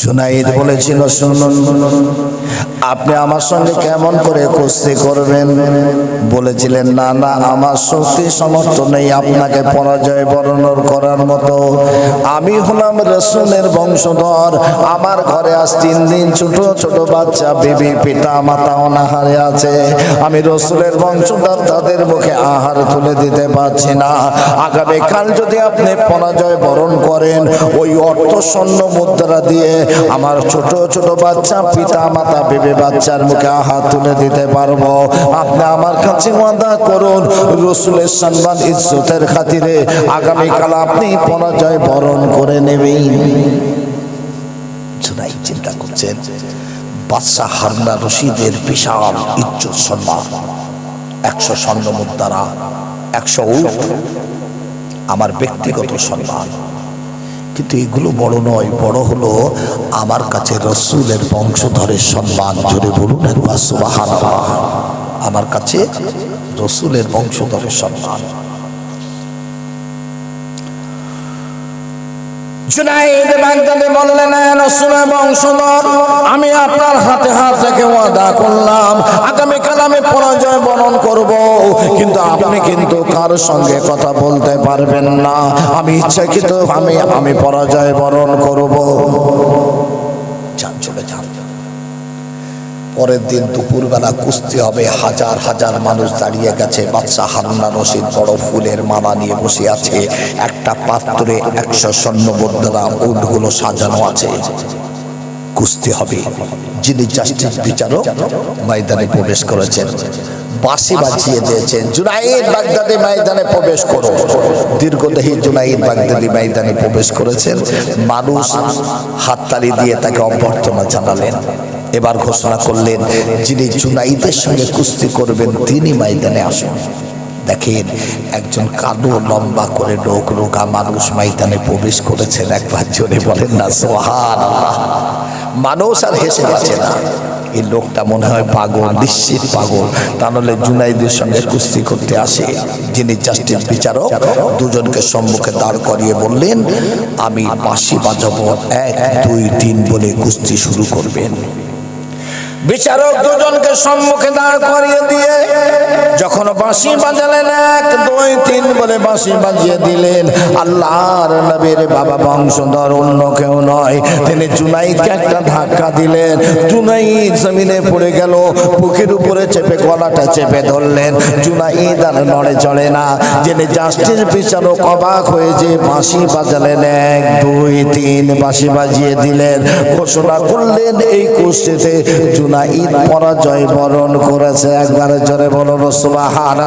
জুনাইদ বলেছিল শুনুন। আপনি আমার সঙ্গে কেমন করে কুস্তি করবেন? বলেছিলেন, না না, আমার শক্তি সমর্থ নেই আপনাকে পরাজয় বরণর করার মতো। আমি হলাম রসুনের বংশধর। আমার ঘরে আজ তিন দিন ছোট ছোট বাচ্চা, বিবি, পিতা, মাতা অনাহারে আছে। আমি রসুলের বংশধর, তাদের মুখে আহার তুলে দিতে পারছি না। আগামীকাল যদি আপনি পরাজয় বরণ করেন, ওই অর্থ স্বর্ণ মুদ্রা দিয়ে আমার ছোট ছোট বাচ্চা, পিতা, মাতা বেবে বাচ্চার মুখে আহার তুলে দিতে পারব। আপনি আমার কাছে ওয়াদা করুন, রসুলের সম্মান ইজ্জতের খাতিরে আগামীকাল আপনি পরাজয় বরণ করে নেবেন। চিন্তা করছেন, বাদশাহ রশিদের বিশাল ইজ্জত সম্মান। একশো স্বর্ণ মুদ্রা একশো আমার ব্যক্তিগত সম্মান। কিন্তু এগুলো বড় নয়, বড় হলো আমার কাছে রসুলের বংশধরের সম্মান। জোরে বলুন একবার সুবাহান আমার কাছে রসুলের বংশধরের সম্মান। আমি আপনার হাতে হাত রেখে ওয়াদা করলাম। আগামীকাল আমি পরাজয় বরণ করব। কিন্তু আপনি কিন্তু কার সঙ্গে কথা বলতে পারবেন না। আমি ইচ্ছাকৃত আমি আমি পরাজয় বরণ করব। পরের দিন দুপুরবেলা কুস্তি হবে, হাজার হাজার মানুষ দাঁড়িয়ে গেছে। বাচ্চা হারুনা রশিদ বড় ফুলের মালা নিয়ে বসে আছে। একটা পাত্রে একশো স্বর্ণ মুদ্রা উটগুলো সাজানো আছে। কুস্তি হবে। যিনি জাস্টিস বিচারক, ময়দানে প্রবেশ করেছেন। বাঁশি বাজিয়ে দিয়েছেন। জুনাইদ বাগদাদি ময়দানে প্রবেশ করো। দীর্ঘদেহী জুনাইদ বাগদাদি ময়দানে প্রবেশ করেছেন। মানুষ হাততালি দিয়ে তাকে অভ্যর্থনা জানালেন। এবার ঘোষণা করলেন, যিনি জুনাইদের সঙ্গে কুস্তি করবেন, তিনি ময়দানে আসুন। দেখেন, একজন কালো লম্বা করে লোক রোগা মানুষ ময়দানে প্রবেশ করেছেন। একবার জোরে বলেন না, সোহান মানুষ আর হেসে যাচ্ছে না। এই লোকটা মনে হয় পাগল, নিশ্চিত পাগল। তা নাহলে জুনাইদের সঙ্গে কুস্তি করতে আসে। যিনি জাস্টিস বিচারক, দুজনকে সম্মুখে দাঁড় করিয়ে বললেন, আমি বাঁশি বাজাবো, এক, দুই, তিন বলে কুস্তি শুরু করবেন। বিচারক দুজনকে সম্মুখে দাঁড় করিয়ে দিয়ে যখন বাঁশি বাজালেন, এক, দুই, তিন বলে বাঁশি বাজিয়ে দিলেন। আল্লাহর নবীর বাবা বংশধর অন্য কেউ নয়। তিনি জুনাইদকে একটা ধাক্কা দিলেন। জুনাইদ জমিনে পড়ে গেল, বুকের উপরে চেপে গলাটা চেপে ধরলেন। জুনাইদ আর নড়ে চড়ে না। যিনি জাস্টিস বিচারক অবাক হয়ে যে বাঁশি বাজালেন, এক, দুই, তিন বাঁশি বাজিয়ে দিলেন। ঘোষণা করলেন, এই কুস্তিতে ঈদ পরাজয় বরণ করেছে। একবার জোরে বলো রসুবাহান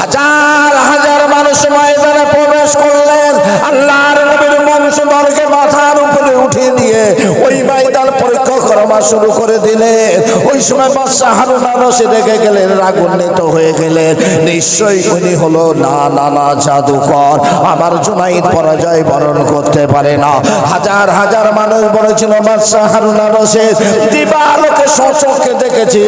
হাজার হাজার মানুষ ময়দানে প্রবেশ করলেন। আল্লাহর নবীর বংশধরকে মাথার উপরে উঠিয়ে দিয়ে ওই ময়দান পরিক্রমা শুরু করে দিলেন। ওই সময় বাদশাহ হারুনা রশি দেখে গেলেন রাগুন্বিত হয়ে গেলেন। নিশ্চয়ই উনি হলো, না না না, জাদুকর, আমার জুনাইদ পরাজয় বরণ করতে পারে না। হাজার হাজার মানুষ বলেছিল, বাদশাহ হারুনা রশিদ দিবালোকে সচক্ষে দেখেছি,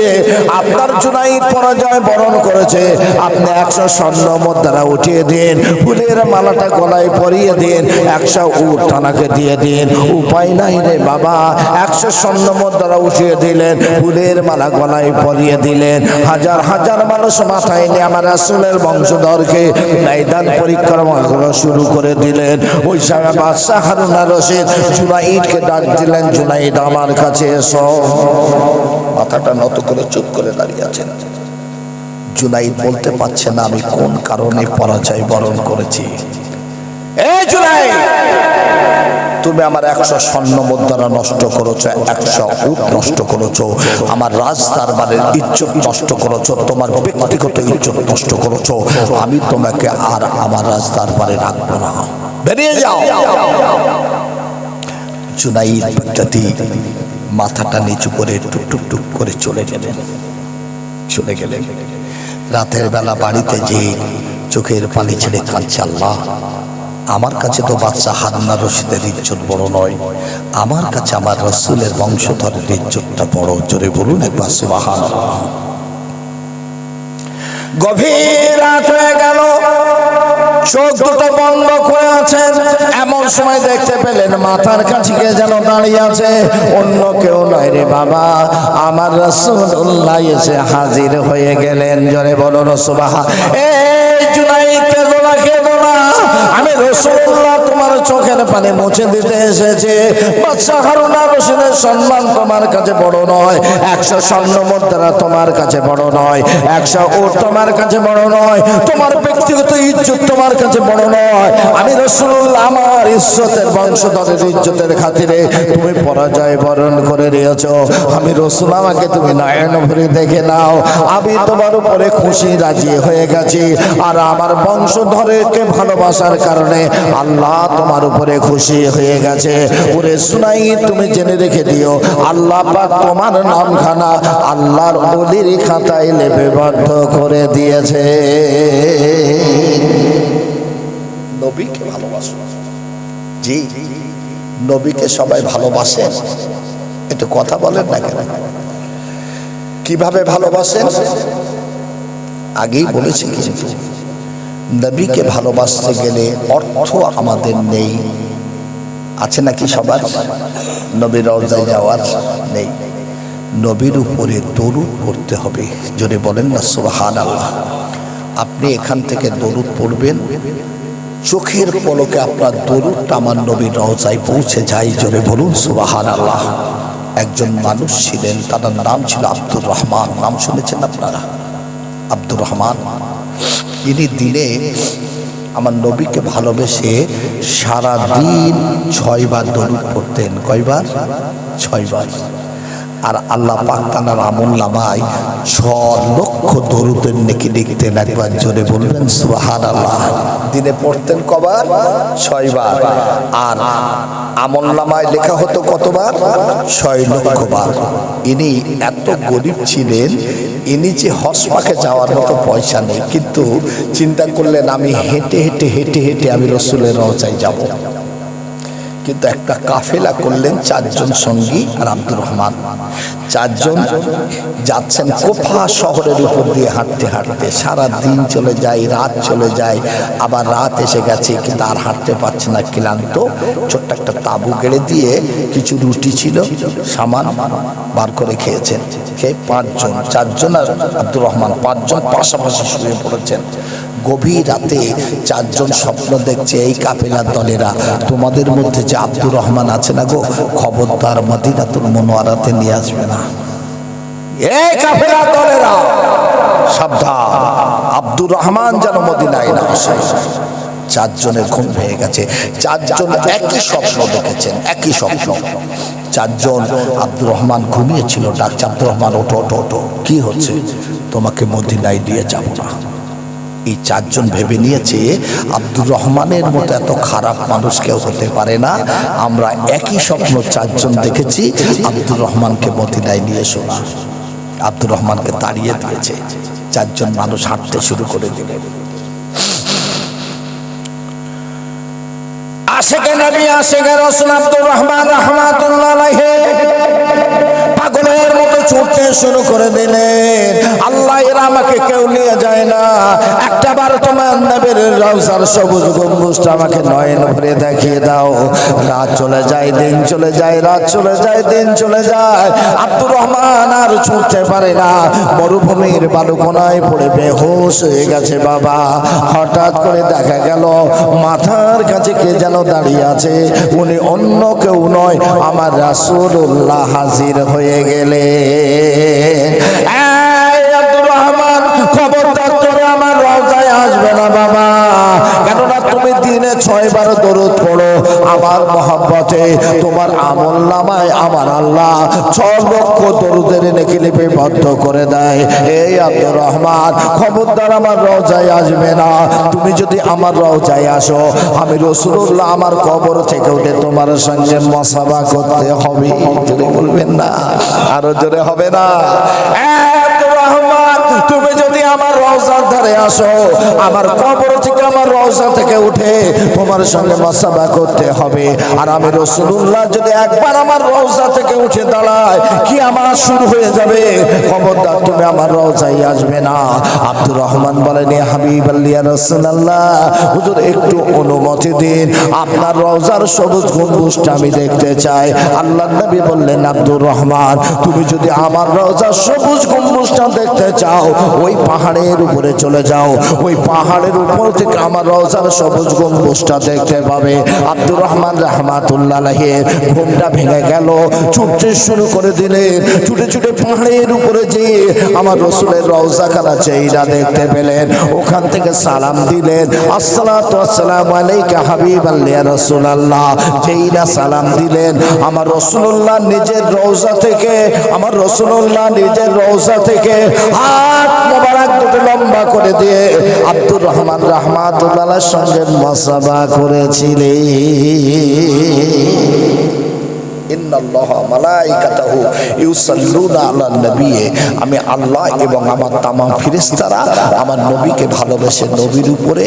আপনার জুনাইদ পরাজয় বরণ করেছে। আপনি একশো স্বর্ণ মুদ্রা উঠিয়ে দিন, ফুলের মালাটা গলায় পরিয়ে দিন, একশো উট থানাকে দিয়ে দিন। উপায় নাই রে বাবা। একশো স্বর্ণ মুদ্রা উঠিয়ে দিলেন, ফুলের মালা গলায় পরিয়ে দিলেন। হাজার হাজার মানুষ মাথায় নিয়ে আমার রাসুলের বংশধরকে ময়দান পরিক্রমা করা শুরু করে দিলেন। ওই সময় বাদশাহ হারুনা রশিদ জুনাইদকে ডাক দিলেন, জুনাইদ, আমার কাছে এসো। মাথাটা নত করে চুপ করে দাঁড়িয়ে আছেন। জুনাইদ বলতে পারছে না আমি কোন কারণে পরাজয় বরণ করেছি। এই জুলাই তুমি আমার একশো স্বর্ণ মুদ্রা নষ্ট করেছ, একশো উট নষ্ট করেছ, আমার রাজ দরবারের ইজ্জত নষ্ট করেছ, তোমার ব্যক্তিগত ইজ্জত নষ্ট করেছ, আমি তোমাকে আর আমার রাজ দরবারে রাখব না। বেরিয়ে যাও। জুনাইদ বাগদাদি মাথাটা নিচু করে টুক টুক টুক করে চলে গেলেন। চলে গেলেন। রাতের বেলা বাড়িতে যে চোখের পানি ছেড়ে কাঁদছে আল্লাহ। আমার কাছে তো বাচ্চা হান্না রশিদের ইজ্জত বড় নয়। আমার কাছে আমার রসুলের বংশধরের ইজ্জতটা বড়। জোরে বলুন একবার সুবাহান গভীর রাত হয়ে গেল। চোখ দুটো বন্ধ করে আছেন। এমন সময় দেখতে পেলেন মাথার কাছে কে যেন দাঁড়িয়ে আছে। অন্য কেউ নয় রে বাবা। আমার রসুল্লাহ এসে হাজির হয়ে গেলেন। জনে বলো রসুবাহা এই জুনাই কেঁদো না কেঁদো না আমি রসুল্লাহ তোমার চোখের পানি মুছে দিতে এসেছে। বাচ্চা হারুনা রসুলের সম্মান তোমার কাছে বড় নয়। একশো স্বর্ণ মুদ্রা তোমার কাছে বড় নয়। একশো ওট তোমার কাছে বড় নয়। তোমার ব্যক্তিগত ইজ্জত তোমার কাছে বড় নয়। আমি রসুল আমার ইজ্জতের বংশধরের ইজ্জতের খাতিরে তুমি পরাজয় বরণ করে নিয়েছ। আমি রসুল আমাকে তুমি নয়ন ভরে দেখে নাও। আমি তোমার উপরে খুশি রাজি হয়ে গেছি। আর আমার বংশধরকে ভালোবাসার কারণে আল্লাহ তোমার উপরে খুশি হয়ে গেছে। ওরে শুনাই তুমি জেনে রেখে দিও, আল্লাহ পাক তোমার নামখানা আল্লাহর অলির খাতায় লেপেবদ্ধ করে দিয়েছে। নবীকে ভালোবাসো। জি, নবীকে সবাই ভালোবাসেন একটু কথা বলেন না কেন? কীভাবে ভালোবাসেন? আগেই বলেছি কিন্তু। নবীকে ভালোবাসতে গেলে অর্থ আমাদের নেই। আছে নাকি সবার? নবীর রওজায় যাওয়ার নেই। নবীর উপরে দরুদ পড়তে হবে। যদি বলেন না সুবাহান আল্লাহ আপনি এখান থেকে দরুদ পড়বেন। চোখের পলকে আপনার দরুদটা আমার নবীর রওজায় পৌঁছে যায়। জোরে বলুন সুবাহান আল্লাহ একজন মানুষ ছিলেন, তার নাম ছিল আব্দুর রহমান। নাম শুনেছেন আপনারা? আব্দুর রহমান। ইনি দিনে আমার নবীকে ভালোবেসে সারা দিন ছয়বার দরুদ পড়তেন। কয়বার? ছয়বার। আর আল্লাহ পাক তানার আমল নামায় ছ লক্ষ দরুদের নেকি লিখতেন। একবার জোরে বলবেন সুহান আল্লাহ দিনে পড়তেন কবার? ছয়বার। আর আমল নামায় লেখা হতো কতবার? ছয় লক্ষ বার। ইনি এত গরিব ছিলেন ইনি যে হসপাকে যাওয়ার মতো পয়সা নেই, কিন্তু চিন্তা করলেন আমি হেঁটে হেঁটে হেঁটে হেঁটে আমি রসুলের রচায় যাব। কিন্তু একটা কাফেলা করলেন চারজন সঙ্গী আর আব্দুর রহমান। চারজন যাচ্ছেন কোফা শহরের উপর দিয়ে হাঁটতে হাঁটতে। সারা দিন চলে যায়, রাত চলে যায়, আবার রাত এসে গেছে কিন্তু আর হাঁটতে পারছে না, ক্লান্ত। ছোট্ট একটা তাবু গেড়ে দিয়ে কিছু রুটি ছিল, সামান বার করে খেয়েছেন। খেয়ে পাঁচজন, চারজন আর আব্দুর রহমান পাঁচজন পাশাপাশি শুয়ে পড়েছেন। গভীর রাতে চারজন স্বপ্ন দেখছে এই কাফেলার দলেরা। তোমাদের মধ্যে যে আব্দুর রহমান আছে না গো, খবরদার মদিনাতুল মনোয়ারাতে নিয়ে আসবে না। এই কাফেলা দলেরা, সাবধান। আব্দুর রহমান যেন মদিনায় না আসে। চারজনের ঘুম ভেঙে গেছে। চারজন একই স্বপ্ন দেখেছেন, একই স্বপ্ন। চারজন আব্দুর রহমান ঘুমিয়েছিল, ডাকছে, আব্দুর রহমান, ওঠো ওঠো ওঠো। কি হচ্ছে? তোমাকে মদিনায় দিয়ে যাব না। এই চারজন ভেবে নিয়েছে, আব্দুর রহমানের মতো এত খারাপ মানুষ কেউ হতে পারে না। আমরা একই স্বপ্ন চারজন দেখেছি। আব্দুর রহমানকে মদিনায় নিয়ে এসো না। আব্দুর রহমানকে তাড়িয়ে দিয়েছে। চারজন মানুষ হাঁটতে শুরু করে দিলেন আশেকে নবী? আশেকে রসুল? আব্দুর রহমান রহমাতুল্লাহ পাগলের ছুটতে শুরু করে দিলেন। আল্লাহ, এরা আমাকে কেউ নিয়ে যায় না। একটা বার তোমার নবীর রওজার সবুজ গম্বুজটা আমাকে নয়ন ভরে দেখিয়ে দাও। রাত চলে যায়, দিন চলে যায়, রাত চলে যায়, দিন চলে যায়। আব্দুর রহমান আর ছুটতে পারে না। মরুভূমির বালুকোনায় পড়ে বেহোশ হয়ে গেছে বাবা। হঠাৎ করে দেখা গেল, মাথার কাছে কে যেন দাঁড়িয়ে আছে। উনি অন্য কেউ নয়, আমার রাসূলুল্লাহ হাজির হয়ে গেলে আব্দুর রহমান, খবরদার আমার রওজায় আসবে না বাবা। কেননা তুমি দিনে ছয়বার দরুদ পড়ো। আমার মহাব্বতে তোমার আমল আমার আল্লাহ ছ লক্ষ দরুদের নেকি লিপি বদ্ধ করে দেয়। এই আব্দুর রহমান, খবরদার আমার রওজায় আসবে না। তুমি যদি আমার রওজায় আসো, আমি রসুল্লাহ আমার কবর থেকে উঠে তোমার সঙ্গে মশাবা করতে হবে। বলবেন না, আরও জোরে হবে না। রহমান, তুমি যদি আমার রওজার ধারে আসো। আমার কবর থেকে আমার রওজা থেকে উঠে তোমার সঙ্গে মাসাবা করতে হবে। আর আমি রসুল্লাহ যদি একবার আমার রওজা থেকে উঠে দাঁড়ায়, কি আমার শুরু হয়ে যাবে? খবরদার, তুমি আমার রওজায় আসবে না। আব্দুর রহমান বলেন, "এ হাবিব আল্লিয়া রসুল্লাহ হুজুর, একটু অনুমতি দিন। আপনার রওজার সবুজ গম্বুজটা আমি দেখতে চাই। আল্লাহ নবী বললেন, আব্দুর রহমান, তুমি যদি আমার রওজার সবুজ গম্বুজটা দেখতে চাও, ওই পাহাড়ের উপরে চলে যাও। ওই পাহাড়ের উপর থেকে আমার রওজার সবুজ গম্বুজটা দেখতে পাবে। আব্দুর রহমান রহমাতুল্লাহ ঘুমটা ভেঙে গেল। ছুটতে শুরু করে দিলেন ছুটে ছুটে পাহাড়ের উপরে যেয়ে আমার রসুলের রওজা খানা চেইরা দেখতে পেলেন। ওখান থেকে সালাম দিলেন। আসসালামু আলাইকা হাবিব আল্লাহ রাসূলুল্লাহ। যেইরা সালাম দিলেন, আমার রসুল্লাহ নিজের রওজা থেকে, আমার রসুল্লাহ নিজের রওজা থেকে, হাত মোবারক দুটো লম্বা করে দিয়ে আব্দুর রহমান রহমাতুল্লাহ সঙ্গে মশাবা করেছিলেন। আমি আল্লাহ এবং আমার তামা ফিরিস্তারা আমার নবীকে ভালোবেসে নবীর উপরে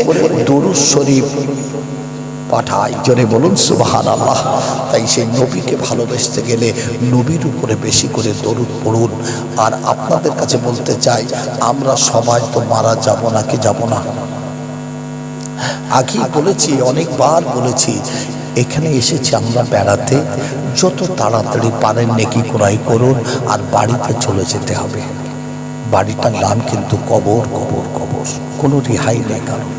দরুদ শরীফ পাঠাই জোরে বলুন সুবাহান আল্লাহ তাই সেই নবীকে ভালোবেসতে গেলে নবীর উপরে বেশি করে দরুদ পড়ুন। আর আপনাদের কাছে বলতে চাই, আমরা সবাই তো মারা যাব নাকি যাব না? আগেই বলেছি, অনেকবার বলেছি, এখানে এসেছি আমরা বেড়াতে। যত তাড়াতাড়ি পারেন নেকি করাই করুন, আর বাড়িতে চলে যেতে হবে। বাড়িটার নাম কিন্তু কবর কবর কবর। কোনো রেহাই নেই কারণ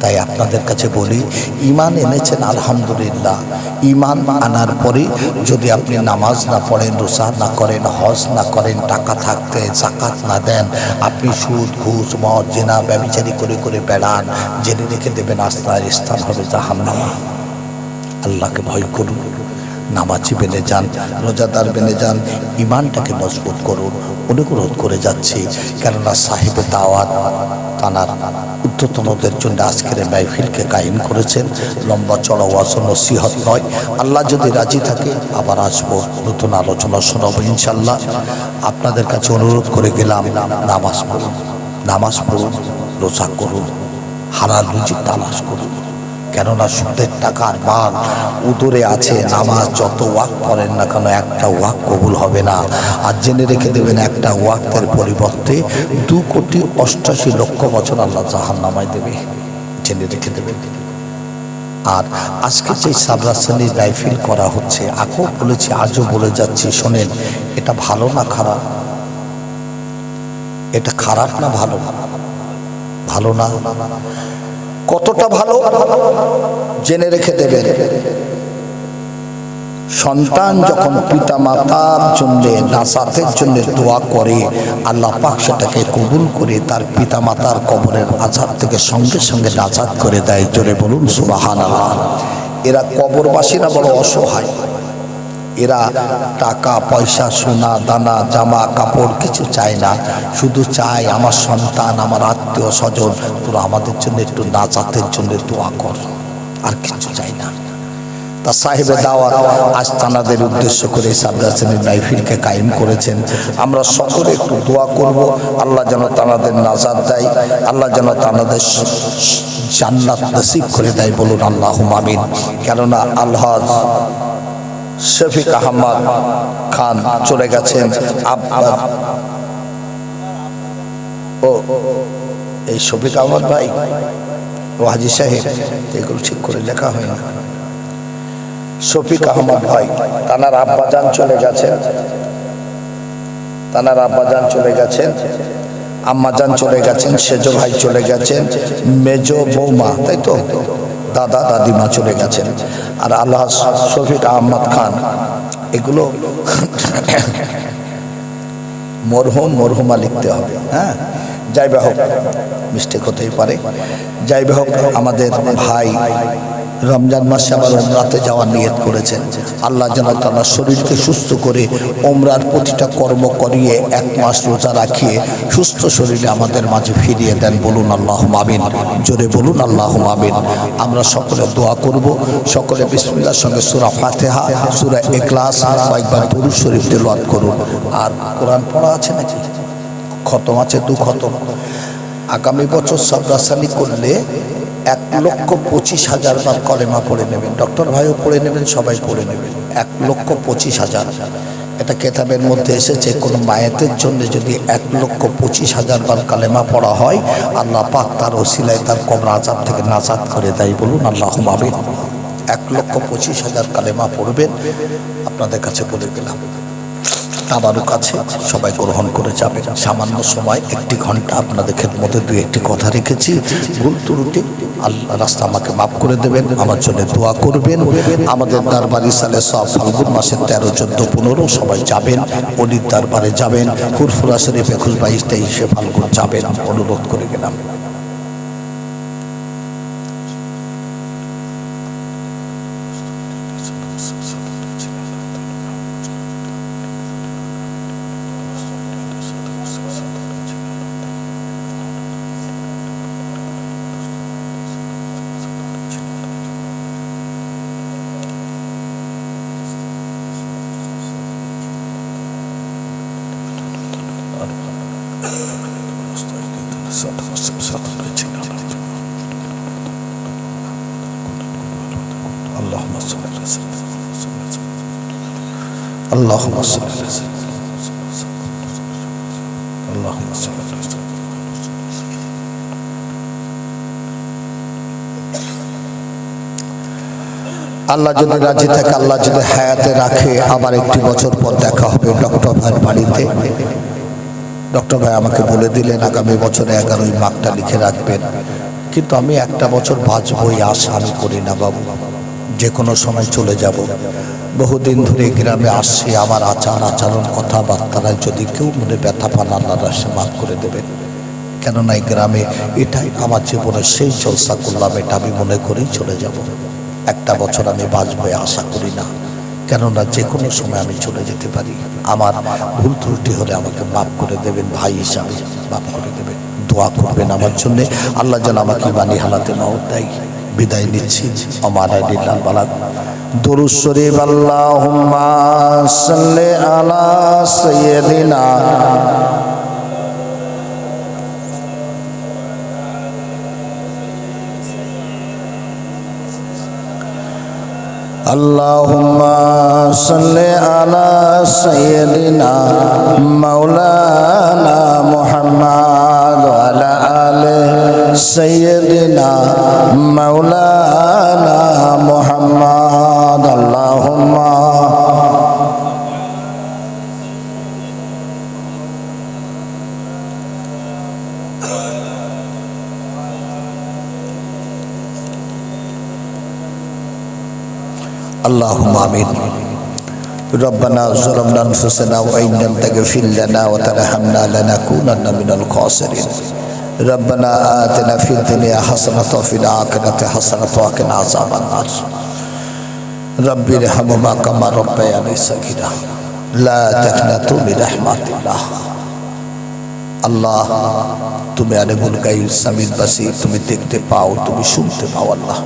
তাই আপনাদের কাছে বলি ইমান এনেছেন, আলহামদুলিল্লাহ। ইমান আনার পরে যদি আপনি নামাজ না পড়েন রোসা না করেন, হজ না করেন, টাকা থাকতে জাকাত না দেন, আপনি সুদ, ঘুষ, মদ, জেনা, ব্যবচারি করে করে বেড়ান, জেনে রেখে দেবেন আস্থার স্থান হবে জাহান্নামা। আল্লাহকে ভয় করুন। নামাজি বেনে যান, রোজাদার বেনে যান ইমানটাকে মজবুত করুন অনুগ্রহ করে যাচ্ছি। কেননা সাহেবে দাওয়াত তানার উদ্ধতনদের জন্য আজকের মাহফিলকে কায়েম করেছেন। লম্বা চড়া ওয়াজ নসিহত নয়। আল্লাহ যদি রাজি থাকে, আবার আসব, নতুন আলোচনা শোনাবো ইনশাল্লাহ আপনাদের কাছে অনুরোধ করে গেলাম, নামাজ পড়ুন নামাজ পড়ুন, রোজা করুন হারাল রুজি তালাশ করুন। কেননা সুদের টাকার মাল উদরে আছে, নামাজ যত ওয়াক পড়েন না কেন একটা ওয়াক কবুল হবে না। আর জেনে রেখে দেবেন একটা ওয়াক্তের পরিবর্তে দু কোটি অষ্টাশি লক্ষ বছর আল্লাহ জাহান নামায় দেবে। জেনে রেখে দেবেন। আর আজকে যে সাবরা শ্রেণির রাইফিল করা হচ্ছে আগেও বলেছি, আজও বলে যাচ্ছি, শোনেন, এটা ভালো না খারাপ? এটা খারাপ না ভালো? ভালো না? কতটা ভালো জেনে রেখে দেবেন। সন্তান যখন পিতা মাতার জন্য, নাসাতের জন্য দোয়া করে, আল্লাহ পাক সেটাকে কবুল করে তার পিতা মাতার কবরের আজাদ থেকে সঙ্গে সঙ্গে নাজাদ করে দেয়। জোরে বলুন সুবাহান এরা কবরবাসীরা বড় অসহায়। এরা টাকা, পয়সা, সোনা, দানা, জামা, কাপড় কিছু চায় না। শুধু চায় আমার সন্তান, আমার আত্মীয় স্বজন। তোরা আমাদের জন্য একটু নাচাতের জন্য দোয়া কর। আর কিছু চাই না। তা সাহেবে দাওয়াত আজ তানাদের উদ্দেশ্য করে সাবদাসেনের মাইফিলকে কায়েম করেছেন। আমরা সকলে একটু দোয়া করব। আল্লাহ যেন তানাদের নাজাদ দেয়। আল্লাহ যেন তানাদের জান্নাত নসিব করে দেয় বলুন আল্লাহ মামিন কেননা আল্লাহ শফিক আহমদ খান চলে গেছেন ও, এই শফিক আহমদ ভাই, ও হাজি সাহেব, এগুলো ঠিক করে লেখা হয় না। শফিক আহমদ ভাই, তানার আব্বাজান চলে গেছেন। তানার আব্বাজান চলে গেছেন। আম্মাজান চলে গেছেন, সেজ ভাই চলে গেছেন। মেজ বৌমা, তাই তো? দাদা, দাদিমা চলে গেছেন। আর আল্লাহ শফিক আহমদ খান, এগুলো মরহুম মরহুমা লিখতে হবে হ্যাঁ? যাই হোক মিস্টেক হতেই পারে। যাই হোক, আমাদের ভাই রমজান মাসে আবার ওমরাতে যাওয়ার নিয়ত করেছেন। আল্লাহ যেন তার শরীরকে সুস্থ করে ওমরার প্রতিটা কর্ম করিয়ে এক মাস রোজা রাখিয়ে সুস্থ শরীরে আমাদের মাঝে ফিরিয়ে দেন। বলুন আল্লাহ মাবিন জোরে বলুন আল্লাহ মাবিন আমরা সকলে দোয়া করব। সকলে বিসমিল্লার সঙ্গে সুরা ফাতেহা, সুরা এক্লাস কয়েকবার দরুদ শরীফ তেলাওয়াত করুন। আর কোরআন পড়া আছে নাকি? খতম আছে দু খতম আগামী বছর সাবরাসানি করলে এক লক্ষ পঁচিশ হাজার বার কলেমা পড়ে নেবেন। ডক্টর ভাইও পড়ে নেবেন, সবাই পড়ে নেবেন। এক লক্ষ পঁচিশ হাজার। এটা কেতাবের মধ্যে এসেছে, কোনো মায়েতের জন্য যদি এক লক্ষ পঁচিশ হাজার বার কালেমা পড়া হয়, আল্লাহ পাক তার ওসিলায় তার কবর আজাব থেকে নাজাদ করে দেয় বলুন আল্লাহ মাবিন এক লক্ষ পঁচিশ হাজার কালেমা পড়বেন, আপনাদের কাছে বলে দিলাম। আমারও কাছে সবাই গ্রহণ করে যাবেন। সামান্য সময়, একটি ঘণ্টা আপনাদের মধ্যে দুই একটি কথা রেখেছি। ভুল ত্রুটি আল্লাহ রাস্তা আমাকে মাফ করে দেবেন, আমার জন্য দোয়া করবেন। আমাদের দরবারি সালে সব ফাল্গুন মাসের তেরো, চোদ্দ, পনেরো সবাই যাবেন, অলির দরবারে যাবেন, ফুরফুরা শরীফ একুশ বাইশ তেইশে ফাল্গুন যাবেন। অনুরোধ করে গেলাম। اللهم صل على سيدنا اللهم صل على سيدنا আল্লাহ যদি রাজি থাকে আল্লাহ যদি হায়াতে রাখে আবার একটি বছর পর দেখা হবে ডক্টর ভাইয়ের বাড়িতে ডক্টর ভাই আমাকে বলে দিলেন আগামী বছরে এগারোই মাঘটা লিখে রাখবেন কিন্তু আমি একটা বছর বাঁচবই আশা আমি করি না বাবু যে কোনো সময় চলে যাব। বহুদিন ধরে গ্রামে আসছি, আমার আচার আচরণ কথাবার্তায় যদি কেউ মনে ব্যথা পান আল্লাহ রাস্তা মাফ করে দেবেন। কেননা এই গ্রামে এটাই আমার জীবনের সেই জলসা করলাম, এটা আমি মনে করেই চলে যাব। একটা বছর আমি বাঁচবই আশা করি না। কেননা যে কোনো সময় আমি চলে যেতে পারি। আমার ভুল ত্রুটি হলে আমাকে মাফ করে দেবেন, ভাই হিসাবে মাফ করে দেবেন। দোয়া করবেন আমার জন্যে। আল্লাহ যেন আমাকে বাণী হালাতে মাওত দেয়। বিদায় নিচ্ছি আমার আইডিল্লাল বালাক দরুদ শরীফ আল্লাহুম্মা সাল্লি আলা সাইয়্যিদিনা اللهم صل على سيدنا مولانا محمد وعلى آل سيدنا مولانا محمد. اللهم اللهم آمين. ربنا ظلمنا أنفسنا وإن لم تغفر لنا وترحمنا لنكونن من الخاسرين. ربنا آتنا في الدنيا حسنة وفي الآخرة حسنة وقنا عذاب النار رب ارحمهما كما ربياني صغيرا لا تقنطوا من رحمة الله আল্লাহ তুমি আরেবুল গাইব সামিদ বাসি তুমি দেখতে পাও তুমি শুনতে পাও আল্লাহ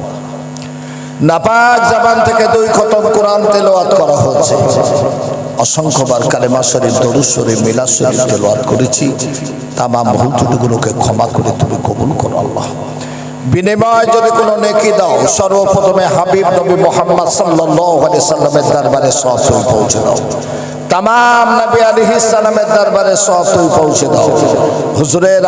নাপাক জাবান থেকে দুই খতম কোরআন তেলাওয়াত করা হচ্ছে অসংখ্যবার কালেমা শরীফ, দরুদ শরীফ, মিলাদ শরীফ করেছি। তামাম ভুল ত্রুটিগুলোকে ক্ষমা করে তুমি কবুল করো আল্লাহ। বিনিময় যদি কোনো নেকি দাও, সর্বপ্রথমে হাবিব নবী মোহাম্মদ সাল্লাল্লাহু আলাইহি সাল্লামের দরবারে সব তুমি পৌঁছে দাও। তামাম নবী আলাইহিস সালামের দরবারে সব তুমি পৌঁছে দাও। হুজুরের